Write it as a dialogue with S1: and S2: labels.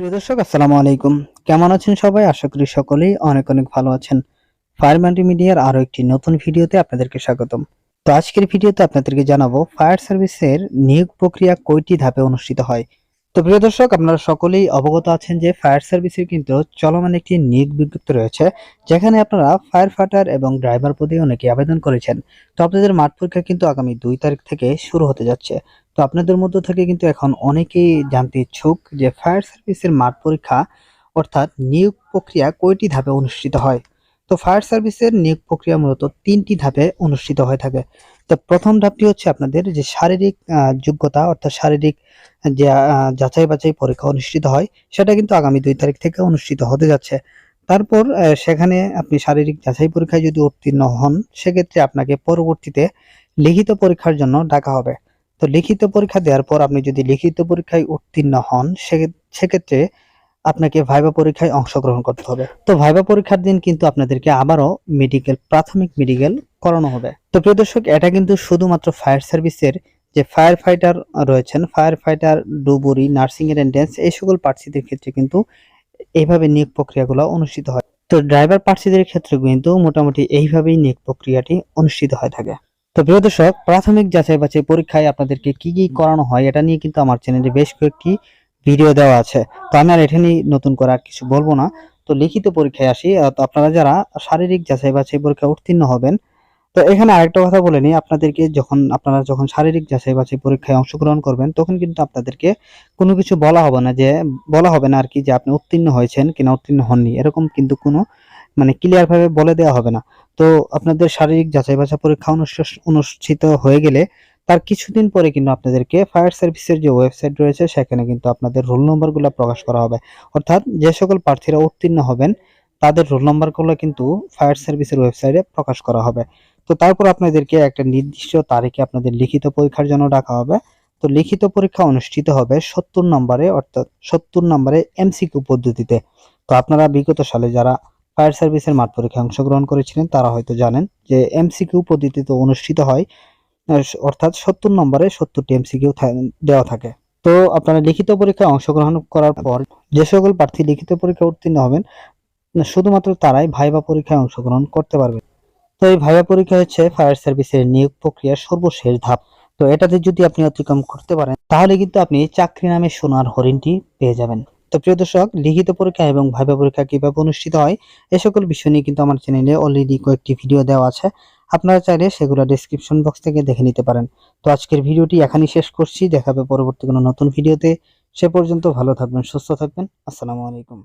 S1: প্রিয় দর্শক, আসসালামু আলাইকুম। কেমন আছেন সবাই? আশা করি সকলেই অনেক অনেক ভালো আছেন। ফায়ার মাল্টিমিডিয়ার আরও একটি নতুন ভিডিওতে আপনাদেরকে স্বাগতম। তো আজকের ভিডিওতে আপনাদেরকে জানাব ফায়ার সার্ভিসের নিয়োগ প্রক্রিয়া কয়টি ধাপে অনুষ্ঠিত হয়? তো প্রিয় দর্শক, আপনারা সকলেই অবগত আছেন যে ফায়ার সার্ভিসের কিন্তু চলমান একটি নিয়োগ বিজ্ঞপ্তি রয়েছে, যেখানে আপনারা ফায়ার ফাইটার এবং ড্রাইভার পদে অনেকে আবেদন করেছেন। তো আপনাদের মাঠ পরীক্ষা কিন্তু আগামী দুই তারিখ থেকে শুরু হতে যাচ্ছে। তো আপনাদের মধ্য থেকে কিন্তু এখন অনেকেই জানতে ইচ্ছুক যে ফায়ার সার্ভিসের মাঠ পরীক্ষা, অর্থাৎ নিয়োগ প্রক্রিয়া কয়টি ধাপে অনুষ্ঠিত হয়? তো ফায়ার সার্ভিসের নিয়োগ প্রক্রিয়া মূলত তিনটি ধাপে অনুষ্ঠিত হয়ে থাকে। তো প্রথম ধাপটি হচ্ছে আপনাদের যে শারীরিক যোগ্যতা অর্থাৎ শারীরিক, যে যাচাই বাছাই পরীক্ষা অনুষ্ঠিত হয়, সেটা কিন্তু আগামী দুই তারিখ থেকে অনুষ্ঠিত হতে যাচ্ছে। তারপর সেখানে আপনি শারীরিক যাচাই পরীক্ষায় যদি উত্তীর্ণ হন, সেক্ষেত্রে আপনাকে পরবর্তীতে লিখিত পরীক্ষার জন্য ডাকা হবে। তো লিখিত পরীক্ষা দেওয়ার পর আপনি যদি লিখিত পরীক্ষায় উত্তীর্ণ হন সেক্ষেত্রে আপনাকে ভাইবা পরীক্ষায় অংশগ্রহণ করতে হবে। তো ভাইবা পরীক্ষার দিন কিন্তু আপনাদেরকে আবারও মেডিকেল প্রাথমিক মেডিকেল করানো হবে। তো প্রিয় দর্শক, এটা কিন্তু শুধুমাত্র ফায়ার সার্ভিসের যে ফায়ার ফাইটার রয়েছেন ফায়ার ফাইটার ডুবুরি নার্সিং এন্ট্রেন্স এই সকল প্রার্থীদের ক্ষেত্রে কিন্তু এইভাবে নিয়োগ প্রক্রিয়াগুলো অনুষ্ঠিত হয়। তো ড্রাইভার প্রার্থীদের ক্ষেত্রে কিন্তু মোটামুটি এইভাবেই নিয়োগ প্রক্রিয়াটি অনুষ্ঠিত হয়ে থাকে। তো প্রিয় দর্শক, প্রাথমিক যাচাই বাছাই পরীক্ষায় আপনাদেরকে কি কি করানো হয় এটা নিয়ে কিন্তু আমার চ্যানেলে বেশ কয়েকটি ভিডিও দেওয়া আছে। তো আমি আর এটা নিয়ে নতুন করে আর কিছু বলব না। তো লিখিত পরীক্ষায় আসি। আপনারা যারা শারীরিক যাচাই বাছাই পরীক্ষা উত্তীর্ণ হবেন তো এখানে আরেকটা কথা বলে নিই। আপনাদেরকে যখন, আপনারা যখন শারীরিক যাচাই বাছাই পরীক্ষায় অংশগ্রহণ করবেন, তখন কিন্তু আপনাদেরকে কোনো কিছু বলা হবে না যে, বলা হবে না আর কি যে আপনি উত্তীর্ণ হয়েছেন কিনা উত্তীর্ণ হননি। এরকম কিন্তু কোনো মানে ক্লিয়ারভাবে বলে দেওয়া হবে না। তো আপনাদের শারীরিক যাচাই বাছাই পরীক্ষা অনুষ্ঠ- অনুষ্ঠিত হয়ে গেলে তার কিছুদিন পরে কিন্তু আপনাদেরকে ফায়ার সার্ভিসের যে ওয়েবসাইট রয়েছে, সেখানে কিন্তু আপনাদের রোল নম্বরগুলো প্রকাশ করা হবে। অর্থাৎ যে সকল প্রার্থীরা উত্তীর্ণ হবেন, তাদের রোল নম্বরগুলো কিন্তু ফায়ার সার্ভিসের ওয়েবসাইটে প্রকাশ করা হবে। তো তারপর আপনাদেরকে একটা নির্দিষ্ট তারিখে আপনাদের লিখিত পরীক্ষার জন্য ডাকা হবে। তো লিখিত পরীক্ষা অনুষ্ঠিত হবে সত্তর নম্বরে, অর্থাৎ সত্তর নম্বরে এমসিকিউ পদ্ধতিতে। তো আপনারা বিগত সালে যারা ফায়ার সার্ভিসের মাঠ পরীক্ষায় অংশগ্রহণ করেছিলেন, তারা হয়তো জানেন যে এমসিকিউ পদ্ধতিতে অনুষ্ঠিত হয় অর্থাৎ সত্তর নম্বরে সত্তরটি এমসিকিউ দেওয়া থাকে। তো আপনারা লিখিত পরীক্ষায় অংশগ্রহণ করার পর যে সকল প্রার্থী লিখিত পরীক্ষা উত্তীর্ণ হবেন, শুধুমাত্র তারাই ভাইবা পরীক্ষায় অংশগ্রহণ করতে পারবে তো এই ভাইবা পরীক্ষা হচ্ছে ফায়ার সার্ভিসের নিয়োগ প্রক্রিয়ার সর্বশেষ ধাপ। তো এটাতে যদি আপনি অতিক্রম করতে পারেন, তাহলে কিন্তু আপনি চাকরি নামে সোনার হরিণটি পেয়ে যাবেন। তো প্রিয় দর্শক, লিখিত পরীক্ষা এবং ভাইবা পরীক্ষা কীভাবে অনুষ্ঠিত হয়, এ সকল বিষয় নিয়ে কিন্তু আমার চ্যানেলে অলরেডি কয়েকটি ভিডিও দেওয়া আছে। আপনারা চাইলে সেগুলো ডেসক্রিপশন বক্স থেকে দেখে নিতে পারেন। তো আজকের ভিডিওটি এখানেই শেষ করছি। দেখাবে পরবর্তী কোনো নতুন ভিডিওতে সে পর্যন্ত ভালো থাকবেন, সুস্থ থাকবেন। আসসালামু আলাইকুম।